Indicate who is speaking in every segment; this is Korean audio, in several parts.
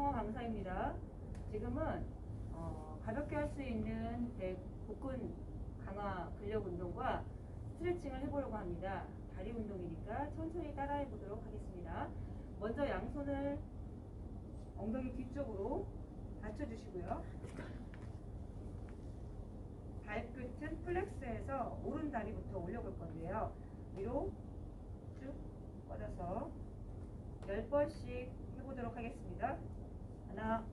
Speaker 1: 성화 강사입니다. 지금은 어, 가볍게 할 수 있는 배 복근 강화 근력 운동과 스트레칭을 해보려고 합니다. 다리 운동이니까 천천히 따라해 보도록 하겠습니다. 먼저 양손을 엉덩이 뒤쪽으로 받쳐주시고요. 발끝은 플렉스해서 오른 다리부터 올려볼 건데요. 위로 쭉 뻗어서 10번씩 해보도록 하겠습니다. 하나,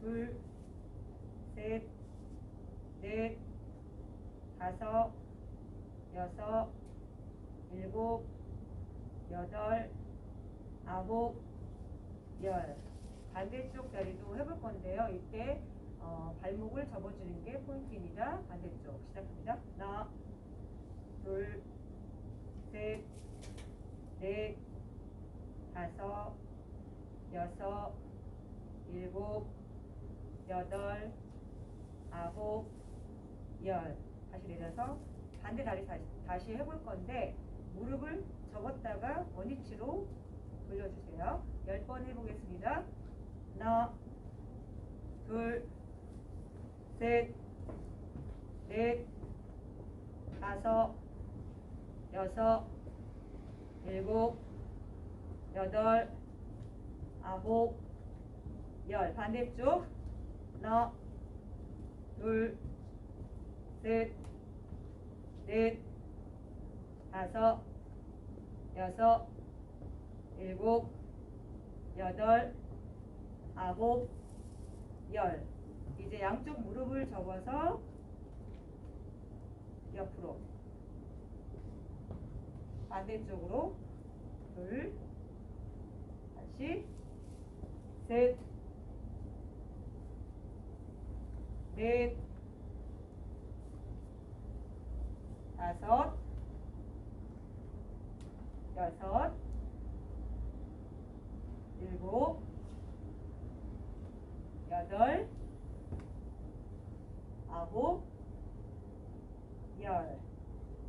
Speaker 1: 둘, 셋, 넷, 다섯, 여섯, 일곱, 여덟, 아홉, 열. 반대쪽 다리도 해볼 건데요. 이때 어, 발목을 접어주는 게 포인트입니다. 반대쪽 시작합니다. 하나, 둘, 셋, 넷, 다섯, 여섯, 일곱, 여덟, 아홉, 열. 다시 내려서 반대 다리 다시, 다시 해볼 건데 무릎을 접었다가 원위치로 돌려주세요. 10번 해보겠습니다. 하나, 둘, 셋, 넷, 다섯, 여섯, 일곱, 여덟, 아홉, 열. 반대쪽. 하나, 둘, 셋, 넷, 다섯, 여섯, 일곱, 여덟, 아홉, 열. 이제 양쪽 무릎을 접어서 옆으로. 반대쪽으로. 둘. 다시. 셋 넷, 다섯, 여섯, 일곱, 여덟, 아홉, 열.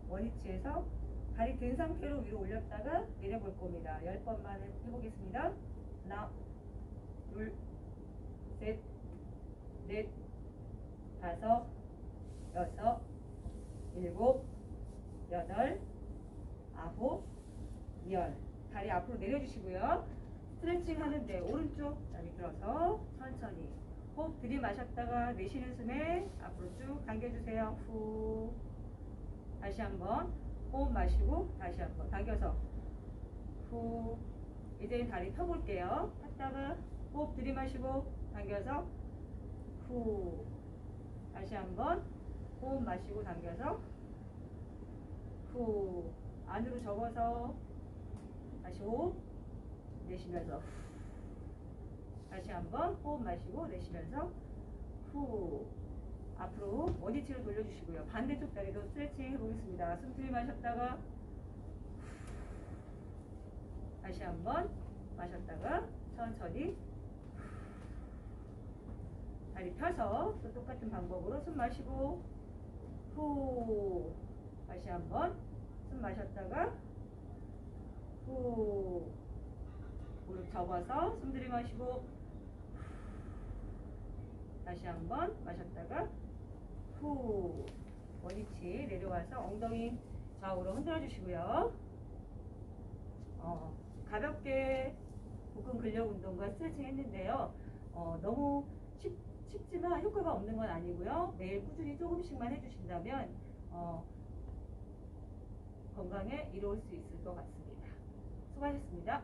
Speaker 1: 원위치에서 다리 든 상태로 위로 올렸다가 내려볼 겁니다. 열 번만 해- 해보겠습니다. 하나, 둘, 셋, 넷, 다섯, 여섯, 일곱, 여덟, 아홉, 열. 다리 앞으로 내려주시고요. 스트레칭 하는데 오른쪽 다리 들어서 천천히 호흡 들이마셨다가 내쉬는 숨에 앞으로 쭉 당겨주세요. 후. 다시 한번 호흡 마시고 다시 한번 당겨서 후. 이제 다리 펴볼게요. 폈다가 호흡 들이마시고 당겨서 후. 다시 한번 호흡 마시고 당겨서 후. 안으로 접어서 다시 호흡 내쉬면서 후. 다시 한번 호흡 마시고 내쉬면서 후. 앞으로 원위치를 돌려주시고요. 반대쪽 다리도 스트레칭 해보겠습니다. 숨 들이마셨다가 후. 다시 한번 마셨다가 천천히 후. 다리 펴서 또 똑같은 방법으로 숨 마시고 후. 다시 한번 숨 마셨다가 후. 무릎 접어서 숨 들이마시고 다시 한번 마셨다가 후 원위치 내려와서 엉덩이 좌우로 흔들어 주시고요. 어, 가볍게 복근 근력 운동과 스트레칭 했는데요. 어, 너무 쉽, 쉽지만 효과가 없는 건 아니고요. 매일 꾸준히 조금씩만 해주신다면 어, 건강에 이로울 수 있을 것 같습니다. 수고하셨습니다.